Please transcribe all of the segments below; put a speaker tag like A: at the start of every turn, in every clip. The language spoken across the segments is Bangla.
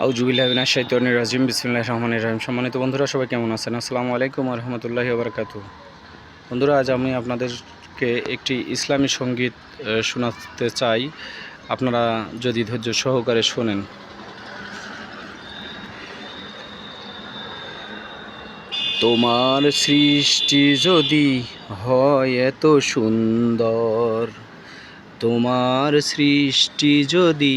A: আউজুবিল্লাহিনা শাইতানির রাজিম, বিসমিল্লাহির রহমানির রহিম। সম্মানিত বন্ধুরা, সবাই কেমন আছেন? আসসালামু আলাইকুম রহমতুল্লাহি বারকাতু বন্ধুরা, আজ আমি আপনাদেরকে একটি ইসলামী সংগীত শোনাতে চাই। আপনারা যদি ধৈর্য সহকারে শোনেন। তোমার সৃষ্টি যদি হয় এত সুন্দর, তোমার সৃষ্টি যদি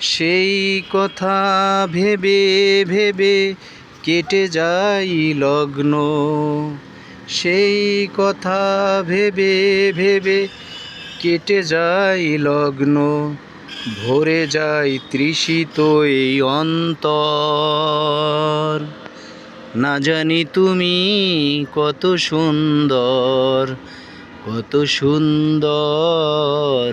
A: সেই কথা ভেবে ভেবে কেটে যাই লগ্ন। সেই কথা ভেবে ভেবে কেটে যাই লগ্ন। ভরে যায় তৃষিত এই অন্তর। না জানি তুমি কত সুন্দর কত সুন্দর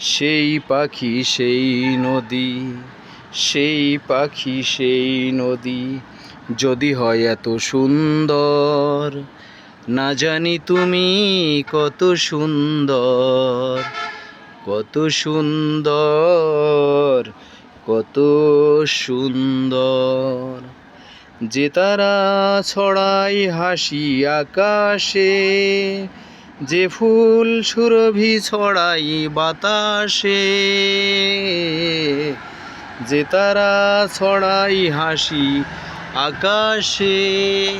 A: সেই পাখি, সেই নদী, সেই পাখি, সেই নদী যদি হয় এত সুন্দর, না জানি তুমি কত সুন্দর কত সুন্দর কত সুন্দর। যে তারা ছড়াই হাসি আকাশে যে ফুল সুরভি ছড়াই বাতাসে, যে তারা ছড়াই হাসি আকাশে।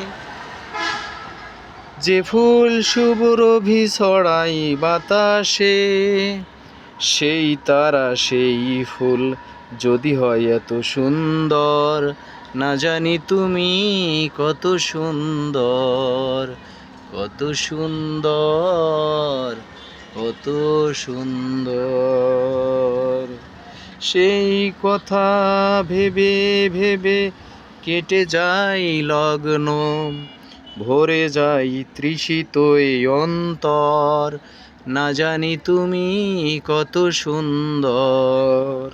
A: যে ফুল সুরভি ছড়াই বাতাসে, সেই তারা সেই ফুল। যদি হয় এত সুন্দর, না জানি তুমি কত সুন্দর। কত সুন্দর কত সুন্দর। সেই কথা ভেবে ভেবে কেটে যাই লগ্ন, ভরে যাই তৃষিত অন্তর। না জানি তুমি কত সুন্দর।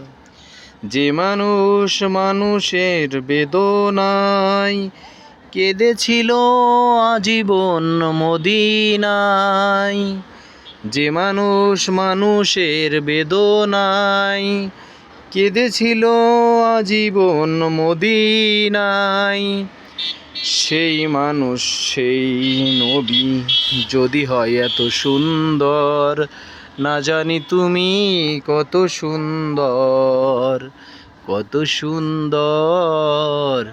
A: যে মানুষ মানুষের বেদনায় কেঁদেছিল আজীবন মদিনায়। যে মানুষ মানুষের বেদনায় কেঁদেছিল আজীবন মদিনায়, সেই মানুষ, সেই নবী যদি হয় এত সুন্দর, না জানি তুমি কত সুন্দর কত সুন্দর।